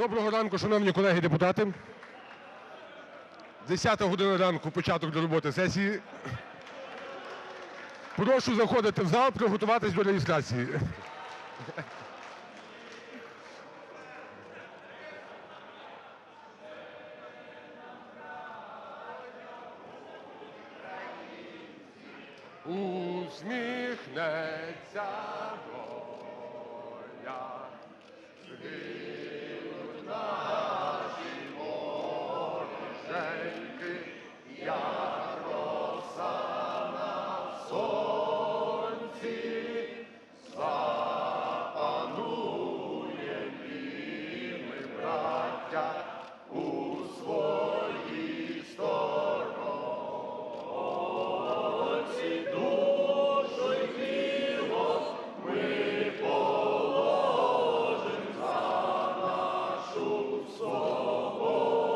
Доброго ранку, шановні колеги депутати. 10 година ранку, початок до роботи сесії. Прошу заходити в зал, приготуватись до реєстрації. Усміхнеться доля. Браття, у своїй сторонці. Душу й тіло ми положим за нашу свободу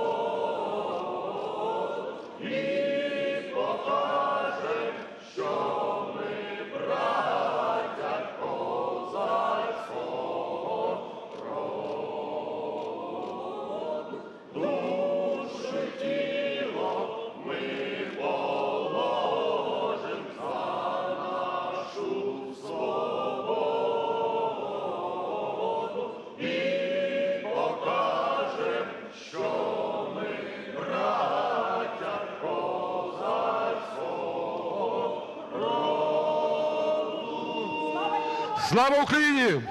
Слава Україні!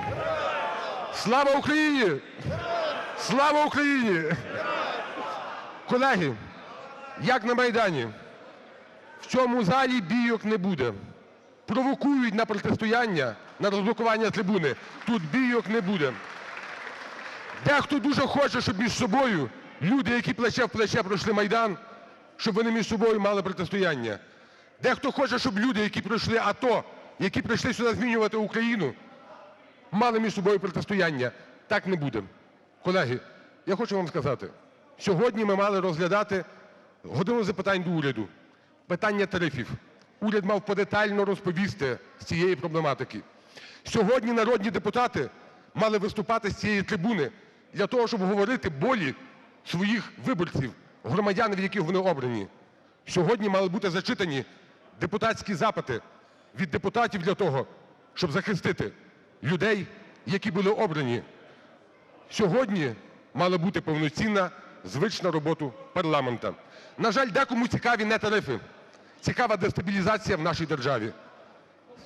Слава Україні! Слава Україні! Колеги, як на Майдані, в цьому залі бійок не буде. Провокують на протистояння, на розблокування трибуни. Тут бійок не буде. Дехто дуже хоче, щоб між собою люди, які плече в плече пройшли Майдан, щоб вони між собою мали протистояння. Дехто хоче, щоб люди, які пройшли АТО, які прийшли сюди змінювати Україну, мали між собою протистояння. Так не буде. Колеги, я хочу вам сказати, сьогодні ми мали розглядати годину запитань до уряду, питання тарифів. Уряд мав подетально розповісти з цієї проблематики. Сьогодні народні депутати мали виступати з цієї трибуни для того, щоб говорити болі своїх виборців, громадян, від яких вони обрані. Сьогодні мали бути зачитані депутатські запити від депутатів для того, щоб захистити людей, які були обрані. Сьогодні мала бути повноцінна, звична робота парламенту. На жаль, декому цікаві не тарифи, цікава дестабілізація в нашій державі,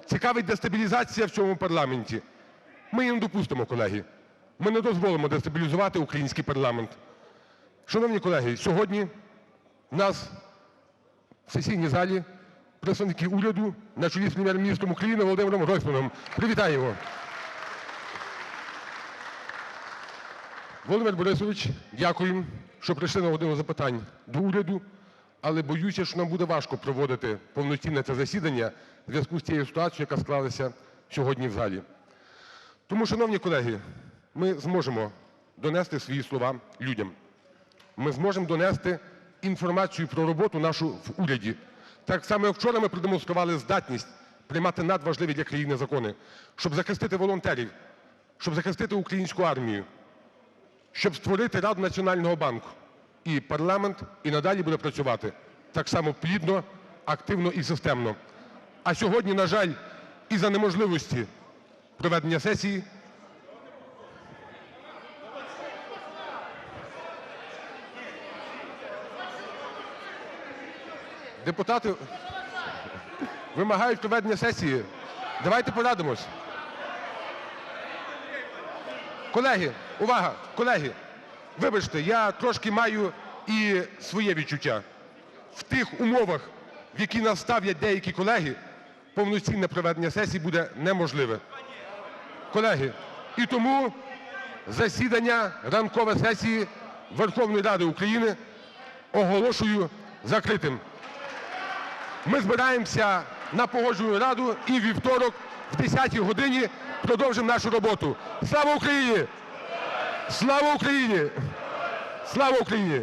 цікавить дестабілізація в цьому парламенті. Ми її не допустимо, колеги. Ми не дозволимо дестабілізувати український парламент. Шановні колеги, сьогодні в нас в сесійній залі представники уряду на чолі з Прем'єр-міністром України Володимиром Гройсманом. Привітаємо. Володимир Борисович, дякую, що прийшли на годину запитань до уряду, але боюся, що нам буде важко проводити повноцінне це засідання в зв'язку з тією ситуацією, яка склалася сьогодні в залі. Тому, шановні колеги, ми зможемо донести свої слова людям. Ми зможемо донести інформацію про роботу нашу в уряді. Так само, як вчора ми продемонстрували здатність приймати надважливі для країни закони, щоб захистити волонтерів, щоб захистити українську армію, щоб створити Раду Національного банку. І парламент і надалі буде працювати так само плідно, активно і системно. А сьогодні, на жаль, із-за неможливості проведення сесії депутати вимагають проведення сесії. Давайте порадимось. Колеги, увага! Колеги, вибачте, я трошки маю і своє відчуття. В тих умовах, в які нас ставлять деякі колеги, повноцінне проведення сесії буде неможливе. Колеги, і тому засідання ранкове сесії Верховної Ради України оголошую закритим. Ми збираємося на Погоджувальну раду і у вівторок в 10 годині продовжимо нашу роботу. Слава Україні! Слава Україні! Слава Україні!